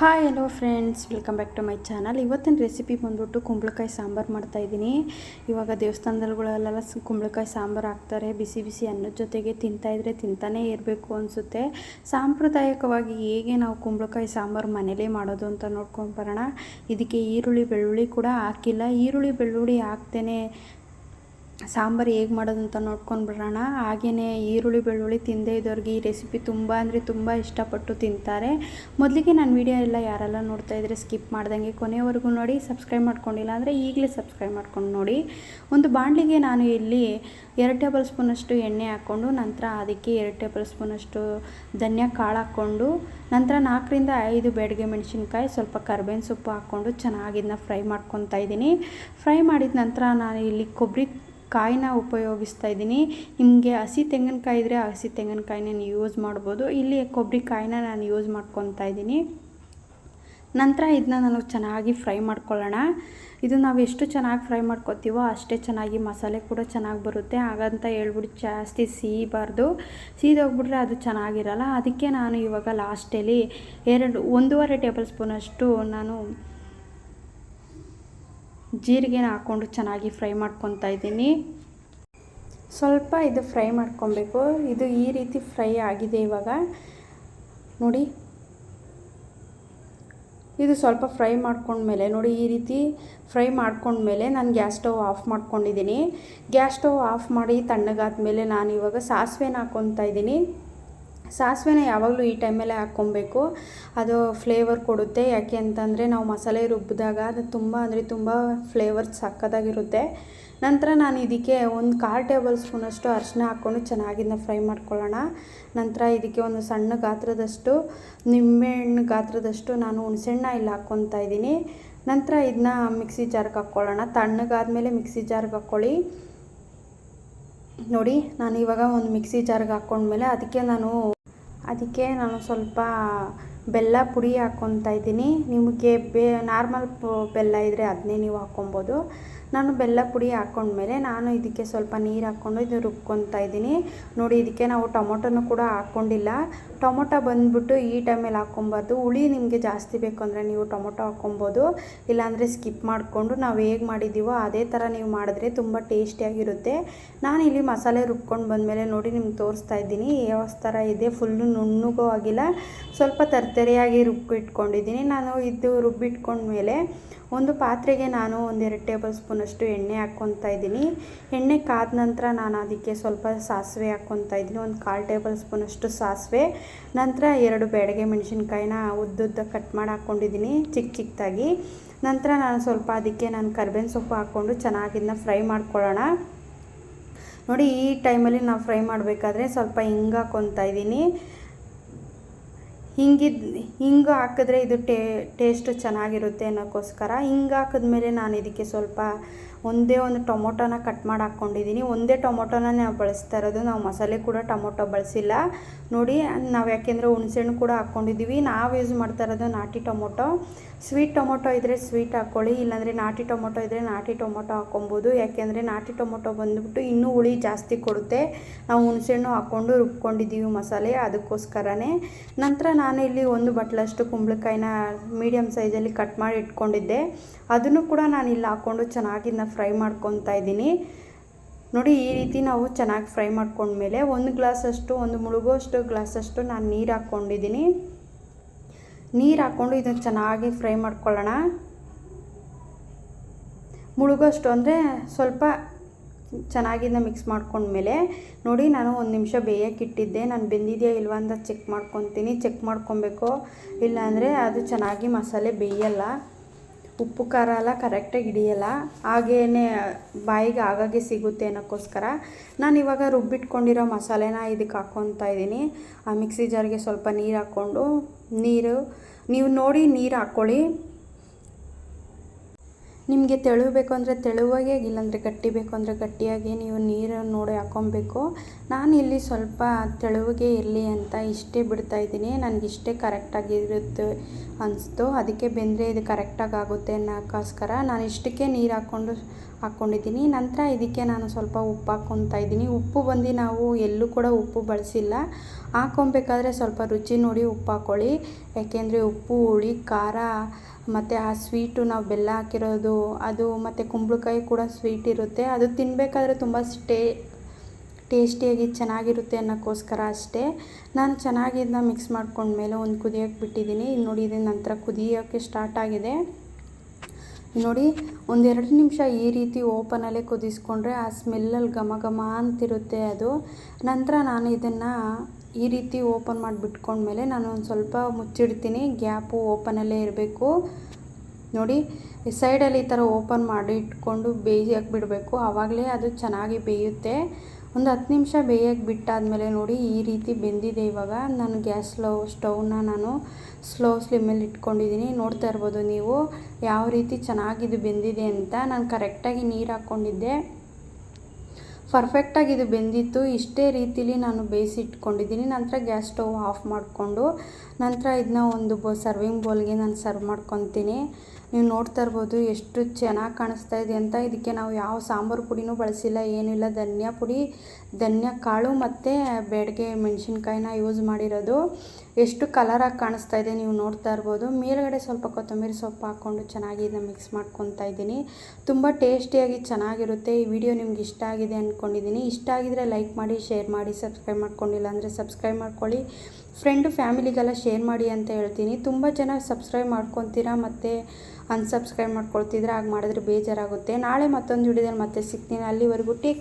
Hi hello friends welcome back to my channel ಇವತ್ತಿನ recipe ಬಂದ್ಬಿಟ್ಟು ಕುಂಬಳಕಾಯಿ ಸಾಂಬಾರು ಮಾಡ್ತಾಯಿದ್ದೀನಿ ಇವಾಗ ದೇವಸ್ಥಾನದಲ್ಲಿಗಳಲ್ಲೆಲ್ಲ ಕುಂಬಳಕಾಯಿ ಸಾಂಬಾರು ಹಾಕ್ತಾರೆ. ಬಿಸಿ ಬಿಸಿ ಅನ್ನದ ಜೊತೆಗೆ ತಿಂತಾಯಿದ್ರೆ ತಿಂತಾನೇ ಇರಬೇಕು ಅನಿಸುತ್ತೆ. ಸಾಂಪ್ರದಾಯಿಕವಾಗಿ ಹೇಗೆ ನಾವು ಕುಂಬಳಕಾಯಿ ಸಾಂಬಾರು ಮನೇಲೇ ಮಾಡೋದು ಅಂತ ನೋಡ್ಕೊಂಡು ಬರೋಣ. ಇದಕ್ಕೆ ಈರುಳ್ಳಿ, ಬೆಳ್ಳುಳ್ಳಿ ಕೂಡ ಹಾಕಿಲ್ಲ. ಈರುಳ್ಳಿ, ಬೆಳ್ಳುಳ್ಳಿ ಹಾಕ್ತೇನೆ. ಸಾಂಬಾರು ಹೇಗೆ ಮಾಡೋದು ಅಂತ ನೋಡ್ಕೊಂಡು ಬಿಡೋಣ. ಹಾಗೆಯೇ ಈರುಳ್ಳಿ, ಬೆಳ್ಳುಳ್ಳಿ ತಿಂದೇ ಇದ್ದವ್ರಿಗೆ ಈ ರೆಸಿಪಿ ತುಂಬ ಅಂದರೆ ತುಂಬ ಇಷ್ಟಪಟ್ಟು ತಿಂತಾರೆ. ಮೊದಲಿಗೆ ನಾನು ವೀಡಿಯೋ ಎಲ್ಲ ಯಾರೆಲ್ಲ ನೋಡ್ತಾ ಇದ್ದರೆ ಸ್ಕಿಪ್ ಮಾಡ್ದಂಗೆ ಕೊನೆಯವರೆಗೂ ನೋಡಿ ಸಬ್ಸ್ಕ್ರೈಬ್ ಮಾಡ್ಕೊಂಡಿಲ್ಲ ಅಂದರೆ ಈಗಲೇ ಸಬ್ಸ್ಕ್ರೈಬ್ ಮಾಡ್ಕೊಂಡು ನೋಡಿ. ಒಂದು ಬಾಣಲಿಗೆ ನಾನು ಇಲ್ಲಿ ಎರಡು ಟೇಬಲ್ ಸ್ಪೂನಷ್ಟು ಎಣ್ಣೆ ಹಾಕ್ಕೊಂಡು, ನಂತರ ಅದಕ್ಕೆ ಎರಡು ಟೇಬಲ್ ಸ್ಪೂನಷ್ಟು ಧನ್ಯ ಕಾಳು ಹಾಕ್ಕೊಂಡು, ನಂತರ ನಾಲ್ಕರಿಂದ ಐದು ಬೇಡಗೆ ಮೆಣಸಿನ್ಕಾಯಿ, ಸ್ವಲ್ಪ ಕರ್ಬೇವಿನ ಸೊಪ್ಪು ಹಾಕ್ಕೊಂಡು ಚೆನ್ನಾಗಿ ಇದನ್ನ ಫ್ರೈ ಮಾಡ್ಕೊತಾ ಇದ್ದೀನಿ ಫ್ರೈ ಮಾಡಿದ ನಂತರ ನಾನು ಇಲ್ಲಿ ಕೊಬ್ಬರಿ ಕಾಯಿನ ಉಪಯೋಗಿಸ್ತಾ ಇದ್ದೀನಿ. ನಿಮಗೆ ಹಸಿ ತೆಂಗಿನಕಾಯಿ ಇದ್ದರೆ ಹಸಿ ತೆಂಗಿನಕಾಯಿನ ಯೂಸ್ ಮಾಡ್ಬೋದು. ಇಲ್ಲಿ ಕೊಬ್ಬರಿ ಕಾಯಿನ ನಾನು ಯೂಸ್ ಮಾಡ್ಕೊತಾ ಇದ್ದೀನಿ. ನಂತರ ಇದನ್ನ ನಾನು ಚೆನ್ನಾಗಿ ಫ್ರೈ ಮಾಡ್ಕೊಳ್ಳೋಣ. ಇದು ನಾವು ಎಷ್ಟು ಚೆನ್ನಾಗಿ ಫ್ರೈ ಮಾಡ್ಕೊತೀವೋ ಅಷ್ಟೇ ಚೆನ್ನಾಗಿ ಮಸಾಲೆ ಕೂಡ ಚೆನ್ನಾಗಿ ಬರುತ್ತೆ. ಹಾಗಂತ ಹೇಳ್ಬಿಟ್ಟು ಜಾಸ್ತಿ ಸಿಹಿಬಾರ್ದು ಸೀದೋಗ್ಬಿಟ್ರೆ ಅದು ಚೆನ್ನಾಗಿರಲ್ಲ. ಅದಕ್ಕೆ ನಾನು ಇವಾಗ ಲಾಸ್ಟಲ್ಲಿ ಎರಡು, ಒಂದೂವರೆ ಟೇಬಲ್ ಸ್ಪೂನಷ್ಟು ನಾನು ಜೀರಿಗೆನ ಹಾಕ್ಕೊಂಡು ಚೆನ್ನಾಗಿ ಫ್ರೈ ಮಾಡ್ಕೊತಾ ಇದ್ದೀನಿ. ಸ್ವಲ್ಪ ಇದು ಫ್ರೈ ಮಾಡ್ಕೊಬೇಕು. ಇದು ಈ ರೀತಿ ಫ್ರೈ ಆಗಿದೆ ಇವಾಗ. ನೋಡಿ. ಇದು ಸ್ವಲ್ಪ ಫ್ರೈ ಮಾಡ್ಕೊಂಡ್ಮೇಲೆ ನೋಡಿ ಈ ರೀತಿ ಫ್ರೈ ಮಾಡ್ಕೊಂಡ್ಮೇಲೆ ನಾನು ಗ್ಯಾಸ್ ಸ್ಟವ್ ಆಫ್ ಮಾಡ್ಕೊಂಡಿದ್ದೀನಿ. ಗ್ಯಾಸ್ ಸ್ಟವ್ ಆಫ್ ಮಾಡಿ ತಣ್ಣಗಾದ ಮೇಲೆ ನಾನು ಇವಾಗ ಸಾಸಿವೆನ ಹಾಕ್ಕೊತಾ ಇದ್ದೀನಿ. ಸಾಸಿವೆನ ಯಾವಾಗಲೂ ಈ ಟೈಮಲ್ಲೇ ಹಾಕ್ಕೊಬೇಕು. ಅದು ಫ್ಲೇವರ್ ಕೊಡುತ್ತೆ. ಯಾಕೆ ಅಂತಂದರೆ ನಾವು ಮಸಾಲೆ ರುಬ್ಬಿದಾಗ ಅದು ತುಂಬ ಅಂದರೆ ತುಂಬ ಫ್ಲೇವರ್ ಸಕ್ಕತ್ತಾಗಿರುತ್ತೆ. ನಂತರ ನಾನು ಇದಕ್ಕೆ ಒಂದು ಕಾಲು ಟೇಬಲ್ ಸ್ಪೂನಷ್ಟು ಅರಿಶಿನ ಹಾಕ್ಕೊಂಡು ಚೆನ್ನಾಗಿಂದ ಫ್ರೈ ಮಾಡ್ಕೊಳ್ಳೋಣ. ನಂತರ ಇದಕ್ಕೆ ಒಂದು ಸಣ್ಣ ಗಾತ್ರದಷ್ಟು, ನಿಂಬೆಹಣ್ಣು ಗಾತ್ರದಷ್ಟು ನಾನು ಹುಣಸೆಹಣ್ಣ ಇಲ್ಲಿ ಹಾಕ್ಕೊತಾ ಇದ್ದೀನಿ. ನಂತರ ಇದನ್ನ ಮಿಕ್ಸಿ ಜಾರ್ಗೆ ಹಾಕ್ಕೊಳ್ಳೋಣ. ತಣ್ಣಗಾದಮೇಲೆ ಮಿಕ್ಸಿ ಜಾರ್ಗೆ ಹಾಕ್ಕೊಳ್ಳಿ. ನೋಡಿ, ನಾನು ಇವಾಗ ಒಂದು ಮಿಕ್ಸಿ ಜಾರ್ಗೆ ಹಾಕ್ಕೊಂಡ್ಮೇಲೆ ಅದಕ್ಕೆ ನಾನು ಅದಕ್ಕೆ ನಾನು ಸ್ವಲ್ಪ ಬೆಲ್ಲ ಪುಡಿ ಹಾಕ್ಕೊತಾ ಇದ್ದೀನಿ. ನಿಮಗೆ ಬೇ ನಾರ್ಮಲ್ ಬೆಲ್ಲ ಇದ್ದರೆ ಅದನ್ನೇ ನೀವು ಹಾಕ್ಕೊಬೋದು ನಾನು ಬೆಲ್ಲ ಪುಡಿ ಹಾಕ್ಕೊಂಡ್ಮೇಲೆ ನಾನು ಇದಕ್ಕೆ ಸ್ವಲ್ಪ ನೀರು ಹಾಕ್ಕೊಂಡು ಇದು ರುಬ್ಕೊತಾ ಇದ್ದೀನಿ. ನೋಡಿ, ಇದಕ್ಕೆ ನಾವು ಟೊಮೊಟೊನೂ ಕೂಡ ಹಾಕ್ಕೊಂಡಿಲ್ಲ ಟೊಮೊಟೊ ಬಂದುಬಿಟ್ಟು ಈ ಟೈಮಲ್ಲಿ ಹಾಕ್ಕೊಬಾರ್ದು ಹುಳಿ ನಿಮಗೆ ಜಾಸ್ತಿ ಬೇಕು ಅಂದರೆ ನೀವು ಟೊಮೊಟೊ ಹಾಕ್ಕೊಬೋದು ಇಲ್ಲಾಂದರೆ ಸ್ಕಿಪ್ ಮಾಡಿಕೊಂಡು ನಾವು ಹೇಗೆ ಮಾಡಿದ್ದೀವೋ ಅದೇ ಥರ ನೀವು ಮಾಡಿದ್ರೆ ತುಂಬ ಟೇಸ್ಟಿಯಾಗಿರುತ್ತೆ ನಾನು ಇಲ್ಲಿ ಮಸಾಲೆ ರುಬ್ಕೊಂಡು ಬಂದಮೇಲೆ ನೋಡಿ ನಿಮ್ಗೆ ತೋರಿಸ್ತಾ ಇದ್ದೀನಿ. ಯಾವ ಥರ ಇದೆ? ಫುಲ್ಲು ನುಣ್ಣಗೂ ಆಗಿಲ್ಲ. ಸ್ವಲ್ಪ ತರ್ತರಿಯಾಗಿ ರುಬ್ಬಿಟ್ಕೊಂಡಿದ್ದೀನಿ. ನಾನು ಇದು ರುಬ್ಬಿಟ್ಕೊಂಡ್ಮೇಲೆ ಒಂದು ಪಾತ್ರೆಗೆ ನಾನು ಒಂದೆರಡು ಟೇಬಲ್ ಸ್ಪೂನಷ್ಟು ಎಣ್ಣೆ ಹಾಕ್ಕೊತಾ ಇದ್ದೀನಿ. ಎಣ್ಣೆ ಕಾದ ನಂತರ ನಾನು ಅದಕ್ಕೆ ಸ್ವಲ್ಪ ಸಾಸಿವೆ ಹಾಕ್ಕೊತಾ ಇದ್ದೀನಿ. ಒಂದು ಕಾಲು ಟೇಬಲ್ ಸ್ಪೂನಷ್ಟು ಸಾಸಿವೆ. ನಂತರ ಎರಡು ಬೆಳಗ್ಗೆ ಮೆಣಸಿನ್ಕಾಯಿನ ಉದ್ದುದ್ದ ಕಟ್ ಮಾಡಿ ಹಾಕ್ಕೊಂಡಿದ್ದೀನಿ ಚಿಕ್ಕ ಚಿಕ್ಕದಾಗಿ ನಂತರ ನಾನು ಸ್ವಲ್ಪ ಅದಕ್ಕೆ ನಾನು ಕರ್ಬೇವಿನ ಸೊಪ್ಪು ಹಾಕ್ಕೊಂಡು ಚೆನ್ನಾಗಿನ್ನ ಫ್ರೈ ಮಾಡ್ಕೊಳ್ಳೋಣ. ನೋಡಿ ಈ ಟೈಮಲ್ಲಿ ನಾವು ಫ್ರೈ ಮಾಡಬೇಕಾದ್ರೆ ಸ್ವಲ್ಪ ಹಿಂಗೆ ಹಾಕ್ಕೊತಾ ಇದ್ದೀನಿ. ಹಿಂಗಿದ್ ಹಿಂಗೆ ಹಾಕಿದ್ರೆ ಇದು ಟೇಸ್ಟು ಚೆನ್ನಾಗಿರುತ್ತೆ ಅನ್ನೋಕ್ಕೋಸ್ಕರ ಹಿಂಗೆ ಹಾಕಿದ್ಮೇಲೆ ನಾನು ಇದಕ್ಕೆ ಸ್ವಲ್ಪ ಒಂದೇ ಒಂದು ಟೊಮೊಟೊನ ಕಟ್ ಮಾಡಿ ಹಾಕ್ಕೊಂಡಿದ್ದೀನಿ. ಒಂದೇ ಟೊಮೊಟೊನ ನಾವು ಬಳಸ್ತಾ ಇರೋದು, ನಾವು ಮಸಾಲೆ ಕೂಡ ಟೊಮೊಟೊ ಬಳಸಿಲ್ಲ. ನೋಡಿ, ನಾವು ಯಾಕೆಂದರೆ ಹುಣಸೆಹಣ್ಣು ಕೂಡ ಹಾಕ್ಕೊಂಡಿದ್ದೀವಿ ನಾವು ಯೂಸ್ ಮಾಡ್ತಾ ಇರೋದು ನಾಟಿ ಟೊಮೊಟೊ. ಸ್ವೀಟ್ ಟೊಮೊಟೊ ಇದ್ದರೆ ಸ್ವೀಟ್ ಹಾಕ್ಕೊಳ್ಳಿ ಇಲ್ಲಾಂದರೆ ನಾಟಿ ಟೊಮೊಟೊ ಇದ್ದರೆ ನಾಟಿ ಟೊಮೊಟೊ ಹಾಕ್ಕೊಬೋದು. ಯಾಕೆಂದರೆ ನಾಟಿ ಟೊಮೊಟೊ ಬಂದುಬಿಟ್ಟು ಇನ್ನೂ ಹುಳಿ ಜಾಸ್ತಿ ಕೊಡುತ್ತೆ. ನಾವು ಹುಣಸೆಹಣ್ಣು ಹಾಕ್ಕೊಂಡು ರುಬ್ಕೊಂಡಿದ್ದೀವಿ ಮಸಾಲೆ ಅದಕ್ಕೋಸ್ಕರನೇ. ನಂತರ ನಾನು ಇಲ್ಲಿ ಒಂದು ಬಟ್ಲಷ್ಟು ಕುಂಬಳಕಾಯಿನ ಮೀಡಿಯಮ್ ಸೈಜಲ್ಲಿ ಕಟ್ ಮಾಡಿ ಇಟ್ಕೊಂಡಿದ್ದೆ. ಅದನ್ನು ಕೂಡ ನಾನು ಇಲ್ಲಿ ಹಾಕ್ಕೊಂಡು ಚೆನ್ನಾಗಿ ಫ್ರೈ ಮಾಡ್ಕೊತಾ ಇದ್ದೀನಿ. ನೋಡಿ, ಈ ರೀತಿ ನಾವು ಚೆನ್ನಾಗಿ ಫ್ರೈ ಮಾಡ್ಕೊಂಡ್ಮೇಲೆ ಒಂದು ಗ್ಲಾಸಷ್ಟು, ಒಂದು ಮುಳುಗೋಷ್ಟು ಗ್ಲಾಸಷ್ಟು ನಾನು ನೀರು ಹಾಕ್ಕೊಂಡಿದ್ದೀನಿ. ನೀರು ಹಾಕ್ಕೊಂಡು ಇದನ್ನು ಚೆನ್ನಾಗಿ ಫ್ರೈ ಮಾಡ್ಕೊಳ್ಳೋಣ. ಮುಳುಗೋಷ್ಟು ಅಂದರೆ ಸ್ವಲ್ಪ ಚೆನ್ನಾಗಿಂದ ಮಿಕ್ಸ್ ಮಾಡ್ಕೊಂಡ್ಮೇಲೆ ನೋಡಿ, ನಾನು ಒಂದು ನಿಮಿಷ ಬೇಯಕ್ಕೆ ಇಟ್ಟಿದ್ದೆ. ನಾನು ಬೆಂದಿದೆಯಾ ಇಲ್ವ ಅಂತ ಚೆಕ್ ಮಾಡ್ಕೊತೀನಿ. ಚೆಕ್ ಮಾಡ್ಕೊಬೇಕು. ಇಲ್ಲಾಂದರೆ ಅದು ಚೆನ್ನಾಗಿ ಮಸಾಲೆ ಬೇಯಲ್ಲ. ಉಪ್ಪು ಖಾರ ಎಲ್ಲ ಕರೆಕ್ಟಾಗಿ ಹಿಡಿಯಲ್ಲ ಹಾಗೇ ಬಾಯಿಗೆ ಆಗಾಗೆ ಸಿಗುತ್ತೆ ಅನ್ನೋಕ್ಕೋಸ್ಕರ ನಾನು ಇವಾಗ ರುಬ್ಬಿಟ್ಕೊಂಡಿರೋ ಮಸಾಲೆನ ಇದಕ್ಕೆ ಹಾಕ್ಕೊತಾ ಇದ್ದೀನಿ. ಆ ಮಿಕ್ಸಿ ಜಾರ್ಗೆ ಸ್ವಲ್ಪ ನೀರು ಹಾಕ್ಕೊಂಡು, ನೀರು, ನೀವು ನೋಡಿ ನೀರು ಹಾಕ್ಕೊಳ್ಳಿ ನಿಮಗೆ ತೆಳುವಬೇಕು ಅಂದರೆ ತೆಳುವಾಗೆ ಇಲ್ಲಾಂದರೆ ಗಟ್ಟಿ ಬೇಕು ಅಂದರೆ ಗಟ್ಟಿಯಾಗಿ ನೀವು ನೀರು ನೋಡಿ ಹಾಕ್ಕೊಬೇಕು ನಾನು ಇಲ್ಲಿ ಸ್ವಲ್ಪ ತೆಳುವಿಗೆ ಇರಲಿ ಅಂತ ಇಷ್ಟೇ ಬಿಡ್ತಾ ಇದ್ದೀನಿ. ನನಗೆ ಇಷ್ಟೇ ಕರೆಕ್ಟಾಗಿರುತ್ತೆ ಅನಿಸ್ತು. ಅದಕ್ಕೆ ಬೆಂದರೆ ಇದು ಕರೆಕ್ಟಾಗಿ ಆಗುತ್ತೆ ಅನ್ನೋಕ್ಕೋಸ್ಕರ ನಾನು ಇಷ್ಟಕ್ಕೆ ನೀರು ಹಾಕ್ಕೊಂಡು ಹಾಕ್ಕೊಂಡಿದ್ದೀನಿ ನಂತರ ಇದಕ್ಕೆ ನಾನು ಸ್ವಲ್ಪ ಉಪ್ಪು ಹಾಕ್ಕೊತಾ ಇದ್ದೀನಿ. ಉಪ್ಪು ಬಂದು ನಾವು ಎಲ್ಲೂ ಕೂಡ ಉಪ್ಪು ಬಳಸಿಲ್ಲ. ಹಾಕ್ಕೊಬೇಕಾದ್ರೆ ಸ್ವಲ್ಪ ರುಚಿ ನೋಡಿ ಉಪ್ಪು ಹಾಕ್ಕೊಳ್ಳಿ ಯಾಕೆಂದರೆ ಉಪ್ಪು, ಹುಳಿ, ಖಾರ ಮತ್ತು ಆ ಸ್ವೀಟು ನಾವು ಬೆಲ್ಲ ಹಾಕಿರೋದು ಅದು ಮತ್ತು ಕುಂಬಳಕಾಯಿ ಕೂಡ ಸ್ವೀಟ್ ಇರುತ್ತೆ. ಅದು ತಿನ್ನಬೇಕಾದ್ರೆ ತುಂಬ ಸ್ಟೇ, ಟೇಸ್ಟಿಯಾಗಿ ಚೆನ್ನಾಗಿರುತ್ತೆ ಅನ್ನೋಕ್ಕೋಸ್ಕರ ಅಷ್ಟೇ. ನಾನು ಚೆನ್ನಾಗಿ ಇದನ್ನ ಮಿಕ್ಸ್ ಮಾಡ್ಕೊಂಡ್ಮೇಲೆ ಒಂದು ಕುದಿಯೋಕ್ಕೆ ಬಿಟ್ಟಿದ್ದೀನಿ ಇಲ್ಲಿ ನೋಡಿ ಇದನ್ನ ನಂತರ ಕುದಿಯೋಕ್ಕೆ ಸ್ಟಾರ್ಟ್ ಆಗಿದೆ. ನೋಡಿ ಒಂದೆರಡು ನಿಮಿಷ ಈ ರೀತಿ ಓಪನಲ್ಲೇ ಕುದಿಸ್ಕೊಂಡ್ರೆ ಆ ಸ್ಮೆಲ್ಲಲ್ಲಿ ಘಮ ಘಮ ಅಂತಿರುತ್ತೆ ಅದು. ನಂತರ ನಾನು ಇದನ್ನು ಈ ರೀತಿ ಓಪನ್ ಮಾಡಿ ಬಿಟ್ಕೊಂಡ್ಮೇಲೆ ನಾನು ಒಂದು ಸ್ವಲ್ಪ ಮುಚ್ಚಿಡ್ತೀನಿ. ಗ್ಯಾಪು ಓಪನಲ್ಲೇ ಇರಬೇಕು. ನೋಡಿ ಸೈಡಲ್ಲಿ ಈ ಥರ ಓಪನ್ ಮಾಡಿ ಇಟ್ಕೊಂಡು ಬೇಯಕ್ಕೆ ಬಿಡಬೇಕು ಆವಾಗಲೇ ಅದು ಚೆನ್ನಾಗಿ ಬೇಯುತ್ತೆ. ಒಂದು ಹತ್ತು ನಿಮಿಷ ಬೇಯಕ್ಕೆ ಬಿಟ್ಟಾದಮೇಲೆ ನೋಡಿ ಈ ರೀತಿ ಬೆಂದಿದೆ ಇವಾಗ. ನಾನು ಗ್ಯಾಸ್ ಸ್ಲೋ, ಸ್ಟೌವ್ನ ನಾನು ಸ್ಲೋ ಸ್ಲಿಮ್ಮಲ್ಲಿ ಇಟ್ಕೊಂಡಿದ್ದೀನಿ. ನೋಡ್ತಾ ಇರ್ಬೋದು ನೀವು ಯಾವ ರೀತಿ ಚೆನ್ನಾಗಿದು ಬೆಂದಿದೆ ಅಂತ. ನಾನು ಕರೆಕ್ಟಾಗಿ ನೀರು ಹಾಕ್ಕೊಂಡಿದ್ದೆ. ಪರ್ಫೆಕ್ಟಾಗಿ ಇದು ಬೆಂದಿತ್ತು. ಇಷ್ಟೇ ರೀತಿಲಿ ನಾನು ಬೇಯಿಸಿಟ್ಕೊಂಡಿದ್ದೀನಿ. ನಂತರ ಗ್ಯಾಸ್ ಸ್ಟೌವ್ ಆಫ್ ಮಾಡಿಕೊಂಡು ನಂತರ ಇದನ್ನ ಒಂದು ಬೋ ಸರ್ವಿಂಗ್ ಬೌಲ್ಗೆ ನಾನು ಸರ್ವ್ ಮಾಡ್ಕೊತೀನಿ. ನೀವು ನೋಡ್ತಾ ಇರ್ಬೋದು ಎಷ್ಟು ಚೆನ್ನಾಗಿ ಕಾಣಿಸ್ತಾ ಇದೆ ಅಂತ. ಇದಕ್ಕೆ ನಾವು ಯಾವ ಸಾಂಬಾರು ಪುಡಿನೂ ಬಳಸಿಲ್ಲ, ಏನಿಲ್ಲ. ಧನಿಯಾ ಪುಡಿ, ಧನ್ಯಾ ಕಾಳು ಮತ್ತು ಬೇಡಿಗೆ ಮೆಣಸಿನ್ಕಾಯಿನ ಯೂಸ್ ಮಾಡಿರೋದು. ಎಷ್ಟು ಕಲರಾಗಿ ಕಾಣಿಸ್ತಾ ಇದೆ ನೀವು ನೋಡ್ತಾ ಇರ್ಬೋದು. ಮೇಲ್ಗಡೆ ಸ್ವಲ್ಪ ಕೊತ್ತಂಬರಿ ಸೊಪ್ಪು ಹಾಕ್ಕೊಂಡು ಚೆನ್ನಾಗಿ ಇದನ್ನ ಮಿಕ್ಸ್ ಮಾಡ್ಕೊತಾ ಇದ್ದೀನಿ. ತುಂಬ ಟೇಸ್ಟಿಯಾಗಿ ಚೆನ್ನಾಗಿರುತ್ತೆ. ಈ ವಿಡಿಯೋ ನಿಮ್ಗೆ ಇಷ್ಟ ಆಗಿದೆ ಅಂದ್ಕೊಂಡಿದ್ದೀನಿ ಇಷ್ಟ ಆಗಿದರೆ ಲೈಕ್ ಮಾಡಿ ಶೇರ್ ಮಾಡಿ ಸಬ್ಸ್ಕ್ರೈಬ್ ಮಾಡ್ಕೊಂಡಿಲ್ಲ ಅಂದರೆ ಸಬ್ಸ್ಕ್ರೈಬ್ ಮಾಡ್ಕೊಳ್ಳಿ. ಫ್ರೆಂಡು ಫ್ಯಾಮಿಲಿಗೆಲ್ಲ ಶೇರ್ ಮಾಡಿ ಅಂತ ಹೇಳ್ತೀನಿ. ತುಂಬ ಜನ ಸಬ್ಸ್ಕ್ರೈಬ್ ಮಾಡ್ಕೊತೀರಾ ಮತ್ತು ಅನ್ಸಬ್ಸ್ಕ್ರೈಬ್ ಮಾಡ್ಕೊಳ್ತಿದ್ರೆ ಹಾಗೆ ಮಾಡಿದ್ರೆ ಬೇಜಾರಾಗುತ್ತೆ. ನಾಳೆ ಮತ್ತೊಂದು ವಿಡಿಯೋದಲ್ಲಿ ಮತ್ತೆ ಸಿಗ್ತೀನಿ. ಅಲ್ಲಿವರೆಗೂ ಟೇಕ್